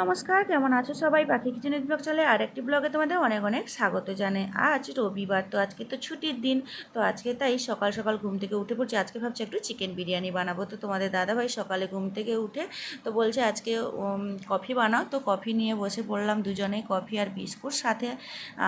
নমস্কার, কেমন আছো সবাই? পাখি কিচেনের ব্লগ চলে আর একটি ব্লগে তোমাদের অনেক অনেক স্বাগত জানে আজ রবিবার, তো আজকে তো ছুটির দিন, তো আজকে তাই সকাল সকাল ঘুম থেকে উঠে পড়ছি। আজকে ভাবছি একটু চিকেন বিরিয়ানি বানাবো। তো তোমাদের দাদাভাই সকালে ঘুম থেকে উঠে, তো বলছে আজকে কফি বানাও। তো কফি নিয়ে বসে পড়লাম দুজনেই, কফি আর বিস্কুট সাথে।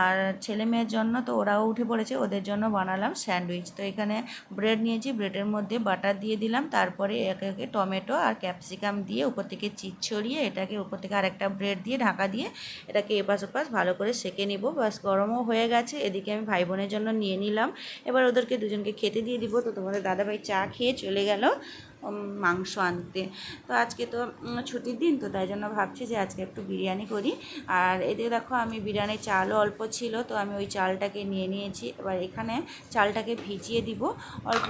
আর ছেলে মেয়ের জন্য তো ওরাও উঠে পড়েছে, ওদের জন্য বানালাম স্যান্ডউইচ। তো এখানে ব্রেড নিয়েছি, ব্রেডের মধ্যে বাটার দিয়ে দিলাম। তারপরে একে একে টমেটো আর ক্যাপসিকাম দিয়ে উপর থেকে চিজ ছড়িয়ে এটাকে উপর থেকে আরেকটা ব্রেড দিয়ে ঢাকা দিয়ে এটাকে এপাশ ওপাশ ভালো করে সেকে নিব। বাস গরমও হয়ে গেছে। এদিকে আমি ভাই বোনের জন্য নিয়ে নিলাম। এবার ওদেরকে দুজনকে খেতে দিয়ে দিব। তো তোমাদের দাদাভাই চা খেয়ে চলে গেল মাংস আনতে। তো আজকে তো ছুটির দিন, তো তাই জন্য ভাবছি যে আজকে একটু বিরিয়ানি করি। আর এদিকে দেখো, আমি বিরিয়ানির চালও অল্প ছিল, তো আমি ওই চালটাকে নিয়ে নিয়েছি। এবার এখানে চালটাকে ভিজিয়ে দিব। অল্প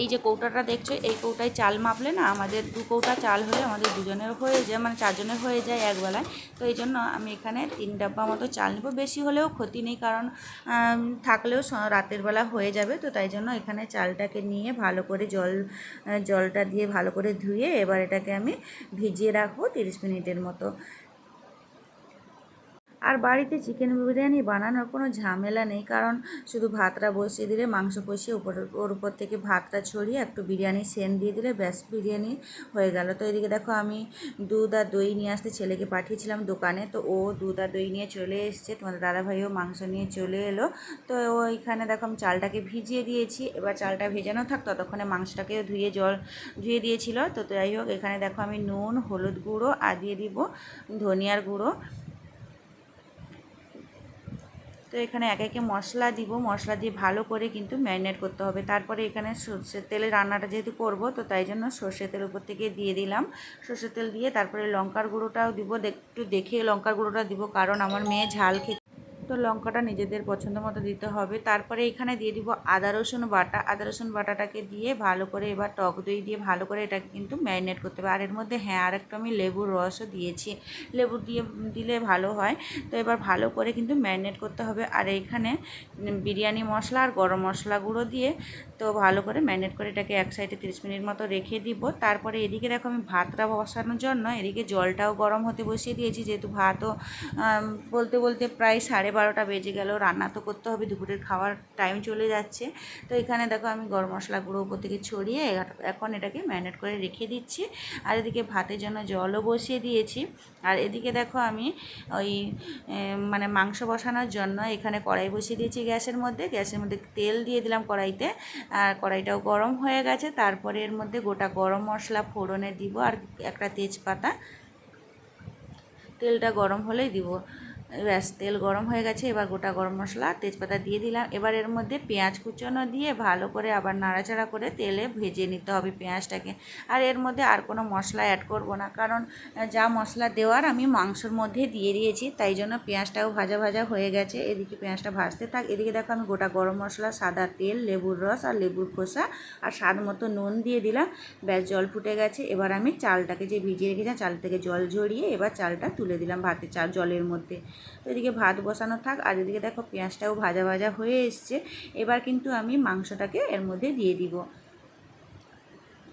এই যে কৌটাটা দেখছ, এই কৌটায় চাল মাপলে না আমাদের দু কৌটা চাল হলে আমাদের দুজনের হয়ে যায় মানে চারজনের হয়ে যায় একবেলায়। তো এই জন্য আমি এখানে তিন ডাব্বা মতো চাল নেব। বেশি হলেও ক্ষতি নেই কারণ থাকলেও রাতের বেলা হয়ে যাবে। তো তাই জন্য এখানে চালটাকে নিয়ে ভালো করে জল জলটা দিয়ে ভালো করে ধুয়ে এবার এটাকে আমি ভিজিয়ে রাখব তিরিশ মিনিটের মতো। আর বাড়িতে চিকেন বিরিয়ানি বানানোর কোনো ঝামেলা নেই, কারণ শুধু ভাতটা বসিয়ে দিলে, মাংস কষিয়ে উপর ওর উপর থেকে ভাতটা ছড়িয়ে একটু বিরিয়ানি সেন দিয়ে দিলে ব্যাস বিরিয়ানি হয়ে গেল। তো এদিকে দেখো আমি দুধ আর দই নিয়ে আসতে ছেলেকে পাঠিয়েছিলাম দোকানে, তো ও দুধ আর দই নিয়ে চলে এসছে, তোমাদের দাদাভাইও মাংস নিয়ে চলে এলো। তো ওইখানে দেখো আমি চালটাকে ভিজিয়ে দিয়েছি, এবার চালটা ভেজানো থাক, ততক্ষণে মাংসটাকে ধুয়ে জল ধুয়ে দিয়েছিল। তো যাই হোক, এখানে দেখো আমি নুন, হলুদ গুঁড়ো, আর দিয়ে দিব ধনিয়ার গুঁড়ো। তো এখানে এক একে মশলা দিব। মশলা দিয়ে ভালো করে কিন্তু ম্যারিনেট করতে হবে। তারপরে এখানে সর্ষের তেলে রান্নাটা যেহেতু করব, তো তাই জন্য সর্ষের তেল উপর থেকে দিয়ে দিলাম। সর্ষের তেল দিয়ে তারপরে লঙ্কার গুঁড়োটাও দিব। একটু দেখে লঙ্কার গুঁড়োটা দিব, কারণ আমার মেয়ে ঝাল খেতে তো লঙ্কাটা নিজেদের পছন্দ মতো দিতে হবে। তারপরে এখানে দিয়ে দিব আদা রসুন বাটা। আদা রসুন বাটাটাকে দিয়ে ভালো করে এবার টক দই দিয়ে ভালো করে এটাকে কিন্তু ম্যারিনেট করতে হবে। আর এর মধ্যে হ্যাঁ আর একটু আমি লেবুর রসও দিয়েছি। লেবু দিয়ে দিলে ভালো হয়। তো এবার ভালো করে কিন্তু ম্যারিনেট করতে হবে। আর এইখানে উম, বিরিয়ানি মশলা আর গরম মশলা গুঁড়ো দিয়ে তো ভালো করে ম্যারিনেট করে এটাকে এক সাইডে তিরিশ মিনিট মতো রেখে দিব। তারপরে এদিকে দেখো আমি ভাতটা বসানোর জন্য এদিকে জলটাও গরম হতে বসিয়ে দিয়েছি। যেহেতু ভাতও বলতে বলতে প্রায় সাড়ে বারোটা বেজে গেল, রান্না তো করতে হবে, দুপুরের খাওয়ার টাইম চলে যাচ্ছে। তো এখানে দেখো আমি গরম মশলা গুঁড়ো উপর থেকে ছড়িয়ে এখন এটাকে ম্যারিনেট করে রেখে দিচ্ছি। আর এদিকে ভাতের জন্য জলও বসিয়ে দিয়েছি। আর এদিকে দেখো আমি ওই মানে মাংস বসানোর জন্য এখানে কড়াই বসিয়ে দিয়েছি গ্যাসের মধ্যে। গ্যাসের মধ্যে তেল দিয়ে দিলাম কড়াইতে। আর কড়াইটাও গরম হয়ে গেছে। তারপরে এর মধ্যে গোটা গরম মশলা ফোড়নে দিব। আর একটা তেজপাতা। তেলটা গরম হলেই দিব। ব্যাস, তেল গরম হয়ে গেছে, এবার গোটা গরম মশলা তেজপাতা দিয়ে দিলাম। এবার এর মধ্যে পেঁয়াজ কুচানো দিয়ে ভালো করে আবার নাড়াচাড়া করে তেলে ভেজে নিতে হবে পেঁয়াজটাকে। আর এর মধ্যে আর কোনো মশলা অ্যাড করব না, কারণ যা মশলা দেওয়ার আমি মাংসর মধ্যে দিয়ে দিয়েছি, তাই জন্য পেঁয়াজটাও ভাজা ভাজা হয়ে গেছে। এদিকে পেঁয়াজটা ভাজতে থাক, এদিকে দেখো আমি গোটা গরম মশলা, সাদা তেল, লেবুর রস আর লেবুর খোসা আর স্বাদ মতো নুন দিয়ে দিলাম। ব্যাস, জল ফুটে গেছে। এবার আমি চালটাকে যে ভিজিয়ে রেখেছিলাম, চাল থেকে জল ঝরিয়ে এবার চালটা তুলে দিলাম ভাতের চাল জলের মধ্যে। তো এদিকে ভাত বসানো থাক, আর এদিকে দেখো পেঁয়াজটাও ভাজা ভাজা হয়ে এসছে। এবার কিন্তু আমি মাংসটাকে এর মধ্যে দিয়ে দিব।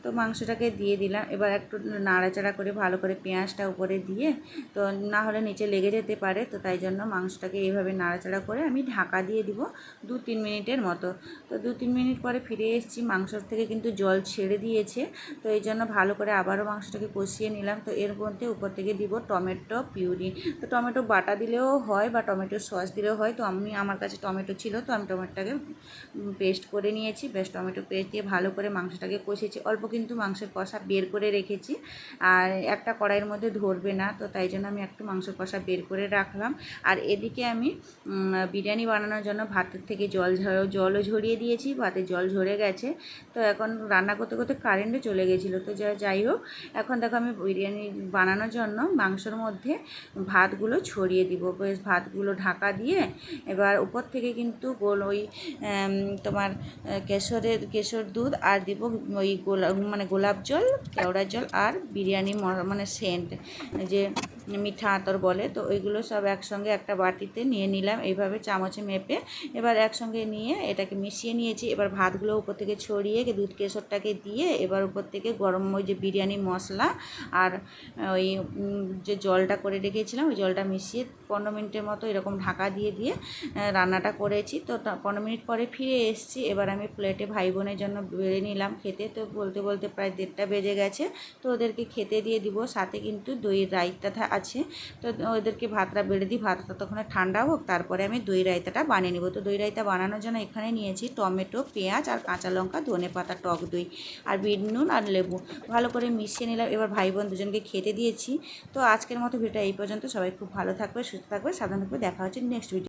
তো মাংসটাকে দিয়ে দিলাম। এবার একটু নাড়াচাড়া করে ভালো করে পেঁয়াজটা উপরে দিয়ে, তো না হলে নিচে লেগে যেতে পারে, তো তাই জন্য মাংসটাকে এইভাবে নাড়াচাড়া করে আমি ঢাকা দিয়ে দিব দু তিন মিনিটের মতো। তো দু তিন মিনিট পরে ফিরে এসেছি, মাংসর থেকে কিন্তু জল ছেড়ে দিয়েছে, তো এই জন্য ভালো করে আবারও মাংসটাকে কষিয়ে নিলাম। তো এর মধ্যে উপর থেকে দিব টমেটো পিউরি। তো টমেটো বাটা দিলেও হয় বা টমেটো সস দিলেও হয়, তো আমি, আমার কাছে টমেটো ছিল, তো আমি টমেটোটাকে পেস্ট করে নিয়েছি। বেশ টমেটো পেস্ট দিয়ে ভালো করে মাংসটাকে কষেছি অল্প কিন্তু মাংসের কষা বের করে রেখেছি। আর একটা কড়াইয়ের মধ্যে ধরবে না, তো তাই জন্য আমি একটু মাংসের কষা বের করে রাখলাম। আর এদিকে আমি বিরিয়ানি বানানোর জন্য ভাতের থেকে জল ঝ- জলও ঝরিয়ে দিয়েছি, ভাতে জল ঝরে গেছে। তো এখন রান্না করতে করতে কারেন্টও চলে গেছিল, তো যা, যাই হোক, এখন দেখো আমি বিরিয়ানি বানানোর জন্য মাংসর মধ্যে ভাতগুলো ছড়িয়ে দিব। বেশ ভাতগুলো ঢাকা দিয়ে এবার উপর থেকে কিন্তু গোল ওই তোমার কেশরের, কেশর দুধ আর দিব ওই গোলা মানে গোলাপ জল কেওড়ার জল আর বিরিয়ানি মানে সেন্ট। যে মিঠা আতর বলে, তো ওইগুলো সব একসঙ্গে একটা বাটিতে নিয়ে নিলাম, এইভাবে চামচে মেপে। এবার একসঙ্গে নিয়ে এটাকে মিশিয়ে নিয়েছি, এবার ভাতগুলো উপর থেকে ছড়িয়ে দুধ কেশরটাকে দিয়ে এবার উপর থেকে গরম ওই যে বিরিয়ানি মশলা আর ওই যে জলটা করে রেখেছিলাম, ওই জলটা মিশিয়ে পনেরো মিনিটের মতো এরকম ঢাকা দিয়ে দিয়ে রান্নাটা করেছি। তো পনেরো মিনিট পরে ফিরে এসেছি, এবার আমি প্লেটে ভাই বোনের জন্য বেড়ে নিলাম খেতে। তো বলতে বলতে প্রায় দেড়টা বেজে গেছে, তো ওদেরকে খেতে দিয়ে দিব, সাথে কিন্তু দই রায়তা আছে। তো ওদেরকে ভাতটা বেড়ে দিই, ভাতটা তখন ঠান্ডা হোক, তারপরে আমি দই রায়তাটা বানিয়ে নেব। তো দই রায়তা বানানোর জন্য এখানে নিয়েছি টমেটো, পেঁয়াজ আর কাঁচা লঙ্কা, ধনে পাতা, টক দই আর বিট নুন আর লেবু। ভালো করে মিশিয়ে নিলাম। এবার ভাই বোন দুজনকে খেতে দিয়েছি। তো আজকের মতো ভিডিওটা এই পর্যন্ত। সবাই খুব ভালো থাকবে, সুস্থ থাকবে থাকবে। দেখা হচ্ছে নেক্সট ভিডিও